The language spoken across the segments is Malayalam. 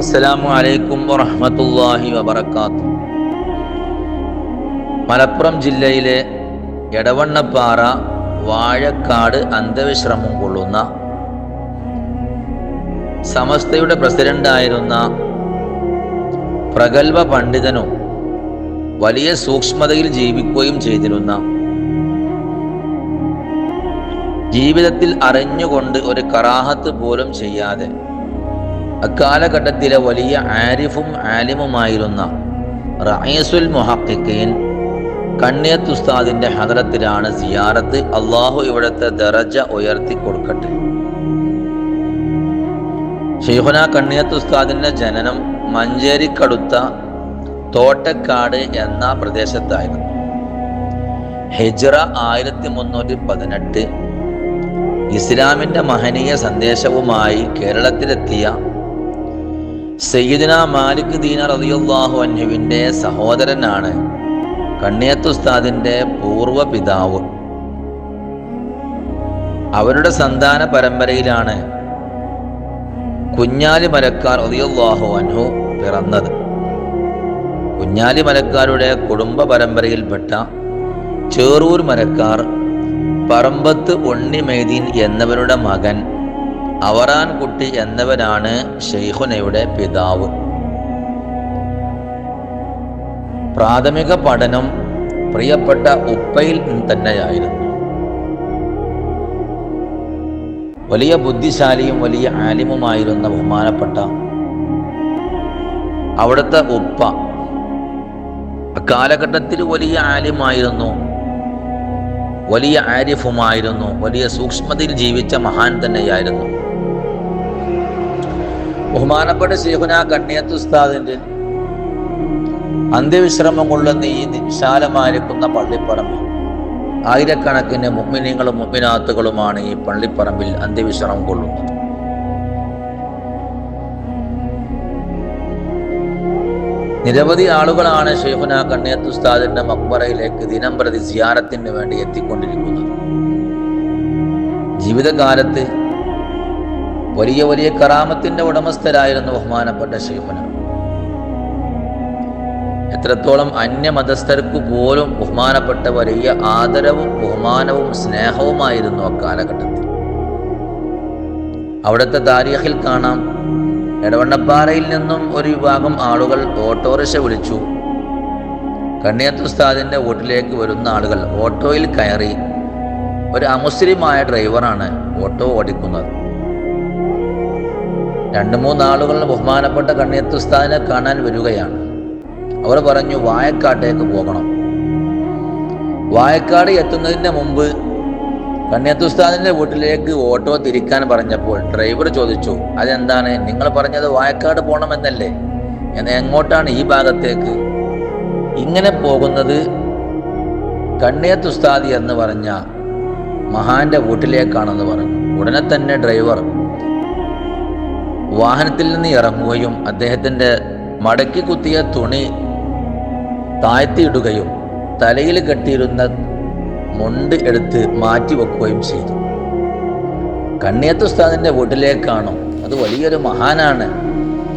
അസ്സലാമു അലൈക്കും വറഹ്മത്തുള്ളാഹി വബർക്കാത്തു മലപ്പുറം ജില്ലയിലെ എടവണ്ണപ്പാറ വാഴക്കാട് അന്തവിശ്രമം കൊള്ളുന്ന സമസ്തയുടെ പ്രസിഡന്റായിരുന്ന പ്രഗത്ഭ പണ്ഡിതനും വലിയ സൂക്ഷ്മതയിൽ ജീവിക്കുകയും ചെയ്തിരുന്ന ജീവിതത്തിൽ അറിഞ്ഞുകൊണ്ട് ഒരു കറാഹത്ത് പോലും ചെയ്യാതെ അക്കാലഘട്ടത്തിലെ വലിയ ആരിഫും ആലിമുമായിരുന്ന റയസുൽ മുഹക്കിക്കീൻ കണ്ണിയത്ത് ഉസ്താദിന്റെ ഹദരത്തിലാണ് സിയാറത്ത് അള്ളാഹു ഇവിടുത്തെ ദറജ ഉയർത്തി കൊടുക്കട്ടെ. ഷെയ്ഹുന കണ്ണിയത്ത് ഉസ്താദിന്റെ ജനനം മഞ്ചേരിക്കടുത്ത തോട്ടക്കാട് എന്ന പ്രദേശത്തായിരുന്നു. ഹിജ്റ ആയിരത്തി മുന്നൂറ്റി പതിനെട്ട് ഇസ്ലാമിന്റെ മഹനീയ സന്ദേശവുമായി കേരളത്തിലെത്തിയ സയ്യിദിന മാലിക് ദീന റളിയല്ലാഹു അൻഹുവിന്റെ സഹോദരനാണ്. കണ്ണിയത്തുസ്താദിന്റെ പൂർവ പിതാവ്. അവരുടെ സന്താന പരമ്പരയിലാണ് കുഞ്ഞാലി മലക്കാർ റളിയല്ലാഹു അൻഹു പിറന്നത്. കുഞ്ഞാലി മലക്കാരുടെ കുടുംബ പരമ്പരയിൽപ്പെട്ട ചേറൂർ മലക്കാർ പറമ്പത്ത് ഉണ്ണി മൈദീൻ എന്നവരുടെ മകൻ അവറാൻ കുട്ടി എന്നവനാണ് ഷെയ്ഖുനയുടെ പിതാവ്. പ്രാഥമിക പഠനം പ്രിയപ്പെട്ട ഉപ്പയിൽ തന്നെയായിരുന്നു. വലിയ ബുദ്ധിശാലിയും വലിയ ആലിമുമായിരുന്ന ബഹുമാനപ്പെട്ട അവിടുത്തെ ഉപ്പ അക്കാലഘട്ടത്തിൽ വലിയ ആലിമായിരുന്നു വലിയ ആരിഫുമായിരുന്നു വലിയ സൂക്ഷ്മതയിൽ ജീവിച്ച മഹാൻ തന്നെയായിരുന്നു. ബഹുമാനപ്പെട്ട ശേഖുന കണ്ണിയത്തുസ്താദിന്റെ അന്ത്യവിശ്രമം കൊള്ളുന്ന ഈ വിശാലമായിരിക്കുന്ന പള്ളിപ്പറമ്പിൽ ആയിരക്കണക്കിന് മുമ്മിനിങ്ങളും മുമ്മിനാത്തുകളുമാണ് ഈ പള്ളിപ്പറമ്പിൽ അന്ത്യവിശ്രമം കൊള്ളുന്നത്. നിരവധി ആളുകളാണ് ഷെയ്ഖുന കണ്ണിയത്തുസ്താദിന്റെ മക്ബറയിലേക്ക് ദിനം പ്രതി സിയാറത്തിന് വേണ്ടി എത്തിക്കൊണ്ടിരിക്കുന്നത്. ജീവിതകാലത്ത് വലിയ വലിയ കറാമത്തിന്റെ ഉടമസ്ഥരായിരുന്നു ബഹുമാനപ്പെട്ട ഷെയ്ഖുന. എത്രത്തോളം അന്യമതസ്ഥർക്ക് പോലും ബഹുമാനപ്പെട്ട വലിയ ആദരവും ബഹുമാനവും സ്നേഹവുമായിരുന്നു അക്കാലഘട്ടത്തിൽ. അവിടുത്തെ താരീഖിൽ കാണാം. എടവണ്ണപ്പാറയിൽ നിന്നും ഒരു വിഭാഗം ആളുകൾ ഓട്ടോറിക്ഷ വിളിച്ചു. കണ്ണിയത്തുസ്താദിന്റെ വീട്ടിലേക്ക് വരുന്ന ആളുകൾ ഓട്ടോയിൽ കയറി. ഒരു അമുസ്ലിമായ ഡ്രൈവറാണ് ഓട്ടോ ഓടിക്കുന്നത്. രണ്ട് മൂന്നാളുകൾ ബഹുമാനപ്പെട്ട കണ്ണിയത്തുസ്താദിനെ കാണാൻ വരികയാണ്. അവർ പറഞ്ഞു വായക്കാട്ടേക്ക് പോകണം. വായക്കാട് എത്തുന്നതിന് മുമ്പ് കണ്ണിയത്തുസ്താദിന്റെ വീട്ടിലേക്ക് ഓട്ടോ തിരിക്കാൻ പറഞ്ഞപ്പോൾ ഡ്രൈവർ ചോദിച്ചു അതെന്താണ്? നിങ്ങൾ പറഞ്ഞത് വായക്കാട് പോകണമെന്നല്ലേ? എന്നാൽ എങ്ങോട്ടാണ് ഈ ഭാഗത്തേക്ക്? ഇങ്ങനെ പോകുന്നത് കണ്ണിയത്തുസ്താദി എന്ന് പറഞ്ഞ മഹാന്റെ വീട്ടിലേക്കാണെന്ന് പറഞ്ഞു. ഉടനെ തന്നെ ഡ്രൈവർ വാഹനത്തിൽ നിന്ന് ഇറങ്ങുകയും അദ്ദേഹത്തിന്റെ മടക്കി കുത്തിയ തുണി താഴ്ത്തിയിടുകയും തലയിൽ കെട്ടിയിരുന്ന മുണ്ട് എടുത്ത് മാറ്റി വെക്കുകയും ചെയ്തു. കണ്ണിയത്ത് ഉസ്താദിന്റെ വീട്ടിലേക്കാണോ? അത് വലിയൊരു മഹാനാണ്.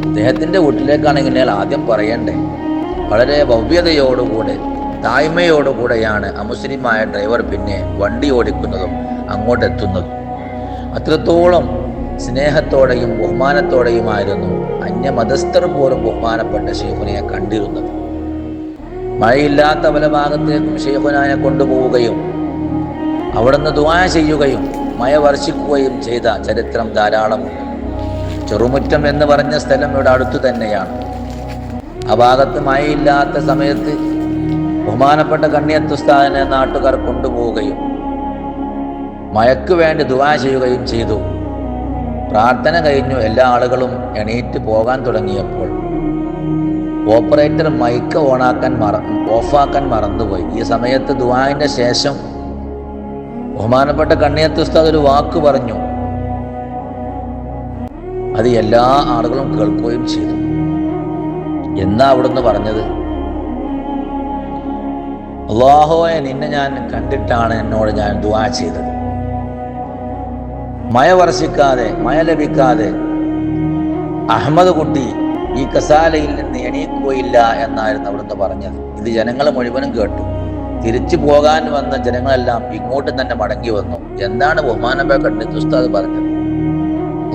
അദ്ദേഹത്തിന്റെ വീട്ടിലേക്കാണെങ്കിൽ ആദ്യം പറയണ്ടേ. വളരെ ഭവ്യതയോടുകൂടെ തായ്മയോടുകൂടെയാണ് അമുസ്ലിമായ ഡ്രൈവർ പിന്നെ വണ്ടി ഓടിക്കുന്നതും അങ്ങോട്ടെത്തുന്നതും. അത്രത്തോളം സ്നേഹത്തോടെയും ബഹുമാനത്തോടെയുമായിരുന്നു അന്യമതസ്ഥർ പോലും ബഹുമാനപ്പെട്ട ഷെയ്ഖുനയെ കണ്ടിരുന്നത്. മഴയില്ലാത്ത പല ഭാഗത്തേക്കും ഷെയ്ഖുനായെ കൊണ്ടുപോവുകയും അവിടുന്ന് ദുവാ ചെയ്യുകയും മഴ വർഷിക്കുകയും ചെയ്ത ചരിത്രം ധാരാളമുണ്ട് ചെറുമുറ്റം എന്ന് പറഞ്ഞ സ്ഥലം ഇവിടെ അടുത്തു തന്നെയാണ്. ആ ഭാഗത്ത് മഴയില്ലാത്ത സമയത്ത് ബഹുമാനപ്പെട്ട കണ്ണിയത്തുസ്താദിനെ നാട്ടുകാർ കൊണ്ടുപോവുകയും മഴയ്ക്ക് വേണ്ടി ദുവാ ചെയ്യുകയും ചെയ്തു. പ്രാർത്ഥന കഴിഞ്ഞു എല്ലാ ആളുകളും എണീറ്റ് പോകാൻ തുടങ്ങിയപ്പോൾ ഓപ്പറേറ്റർ മൈക്ക് ഓണാക്കാൻ മറ ഓഫാക്കാൻ മറന്നുപോയി. ഈ സമയത്ത് ദുവാവിന്റെ ശേഷം ബഹുമാനപ്പെട്ട കണ്ണിയത്ത് ഉസ്താദ് ഒരു വാക്ക് പറഞ്ഞു. അത് എല്ലാ ആളുകളും കേൾക്കുകയും ചെയ്തു. എന്നാ അവിടുന്ന് പറഞ്ഞത്? അള്ളാഹോയെ നിന്നെ ഞാൻ കണ്ടിട്ടാണ് എന്നോട് ഞാൻ ദുവാ ചെയ്തത്. മഴ വർഷിക്കാതെ മഴ ലഭിക്കാതെ അഹമ്മദ് കുട്ടി ഈ കസാലയിൽ നിന്ന് എണീക്കുകയില്ല എന്നായിരുന്നു അവിടുന്ന് പറഞ്ഞത്. ഇത് ജനങ്ങൾ മുഴുവനും കേട്ടു. തിരിച്ചു പോകാൻ വന്ന ജനങ്ങളെല്ലാം ഇങ്ങോട്ട് തന്നെ മടങ്ങി വന്നു. എന്താണ് ബഹുമാനമേ കണ്ടിട്ട് ഉസ്താദ് പറഞ്ഞത്?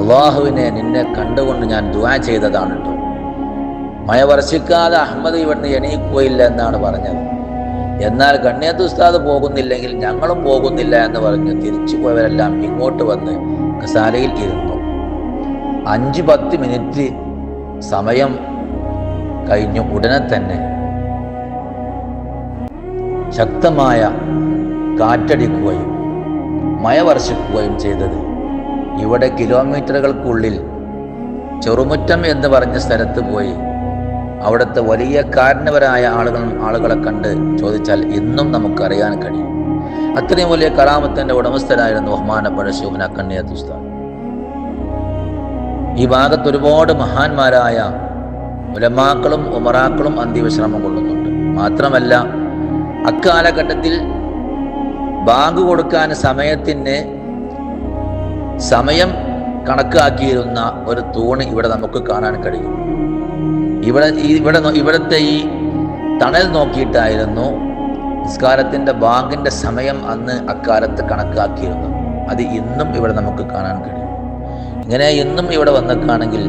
അള്ളാഹുവിനെ നിന്നെ കണ്ടുകൊണ്ട് ഞാൻ ദുവാ ചെയ്തതാണ് കേട്ടോ മഴ വർഷിക്കാതെ അഹമ്മദ് ഇവിടുന്ന് എണീക്കുകയില്ല എന്നാണ് പറഞ്ഞത്. എന്നാൽ കണ്ണിയത്ത് ഉസ്താദ് പോകുന്നില്ലെങ്കിൽ ഞങ്ങളും പോകുന്നില്ല എന്ന് പറഞ്ഞ് തിരിച്ചു പോയവരെല്ലാം ഇങ്ങോട്ട് വന്ന് കസാലയിൽ ഇരുന്നു. അഞ്ച് പത്ത് മിനിറ്റ് സമയം കഴിഞ്ഞു ഉടനെ തന്നെ ശക്തമായ കാറ്റടിക്കുകയും മഴ വർഷിക്കുകയും ചെയ്തത് ഇവിടെ കിലോമീറ്ററുകൾക്കുള്ളിൽ ചെറുമുറ്റം എന്ന് പറഞ്ഞ സ്ഥലത്ത് പോയി അവിടുത്തെ വലിയ കാരണവരായ ആളുകൾ ആളുകളെ കണ്ട് ചോദിച്ചാൽ ഇന്നും നമുക്ക് അറിയാൻ കഴിയും. അത്രയും വലിയ കലാമത്തിന്റെ ഉടമസ്ഥരായിരുന്നു ബഹുമാനപ്പെട്ട ശിവന കണ്ണിയത്ത് ഉസ്താദ് ഈ ഭാഗത്ത് ഒരുപാട് മഹാന്മാരായ ഉലമാക്കളും ഉമറാക്കളും അന്ത്യവിശ്രമം കൊള്ളുന്നുണ്ട്. മാത്രമല്ല അക്കാലഘട്ടത്തിൽ ബാങ്ക് കൊടുക്കാൻ സമയത്തിന് സമയം കണക്കാക്കിയിരുന്ന ഒരു തൂണ് ഇവിടെ നമുക്ക് കാണാൻ കഴിയും. ഇവിടെ ഇവിടെ ഇവിടുത്തെ ഈ തണൽ നോക്കിയിട്ടായിരുന്നു നിസ്കാരത്തിന്റെ ബാങ്കിന്റെ സമയം അന്ന് അക്കാലത്ത് കണക്കാക്കിയിരുന്നു അത് ഇന്നും ഇവിടെ നമുക്ക് കാണാൻ കഴിയും. ഇങ്ങനെ ഇന്നും ഇവിടെ വന്നേക്കാണെങ്കിൽ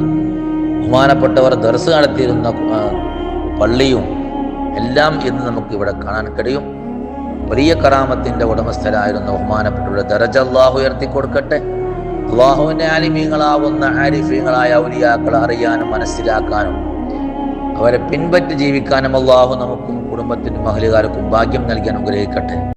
ബഹുമാനപ്പെട്ടവർ ദർസ് നടത്തിയിരുന്ന പള്ളിയും എല്ലാം ഇന്ന് നമുക്ക് ഇവിടെ കാണാൻ കഴിയും. വലിയ കറാമത്തിന്റെ ഉടമസ്ഥരായിരുന്ന ബഹുമാനപ്പെട്ടവരുടെ ദരജ അള്ളാഹു ഉയർത്തി കൊടുക്കട്ടെ. അള്ളാഹുവിന്റെ ആലിമീങ്ങളാവുന്ന ആരിഫീങ്ങളായ ഔലിയാക്കൾ അറിയാനും മനസ്സിലാക്കാനും അവരെ പിൻപറ്റി ജീവിക്കാനും അള്ളാഹു നമുക്കും കുടുംബത്തിനും മഹലുകാർക്കും ഭാഗ്യം നൽകി അനുഗ്രഹിക്കട്ടെ.